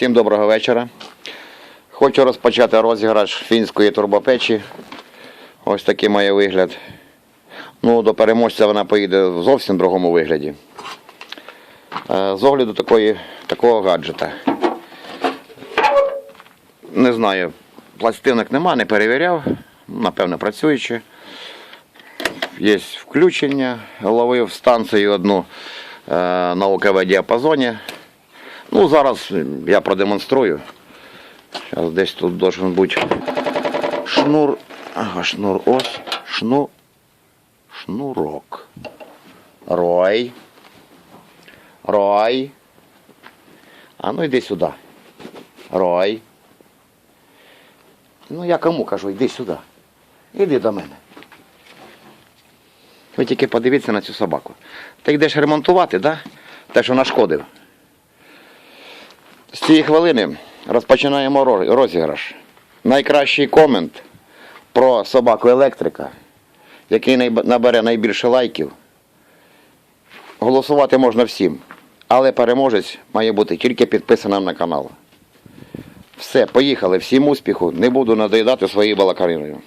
Всім доброго вечора. Хочу розпочати розіграш фінської турбопечі. Ось такий має вигляд. Ну, до переможця вона поїде в зовсім другому вигляді. Е, З огляду такої, такого гаджета. Не знаю, пластинок нема, не перевіряв. Напевно, працюючи. Є включення, ловив станцію одну е, на ОКВ діапазоні. Ну, зараз я продемонструю. Зараз десь тут должен бути шнур. Ага, шнур ось. Шну. Шнурок. Рой. Рой. А ну йди сюди. Рой. Ну я кому кажу, йди сюди. Іди до мене. Ви тільки подивіться на цю собаку. Ти йдеш ремонтувати, да? Те, що нашкодив. З цієї хвилини розпочинаємо розіграш. Найкращий комент про собаку електрика, який набере найбільше лайків. Голосувати можна всім, але переможець має бути тільки підписаним на канал. Все, поїхали, всім успіху, не буду надоїдати своєю балакариною.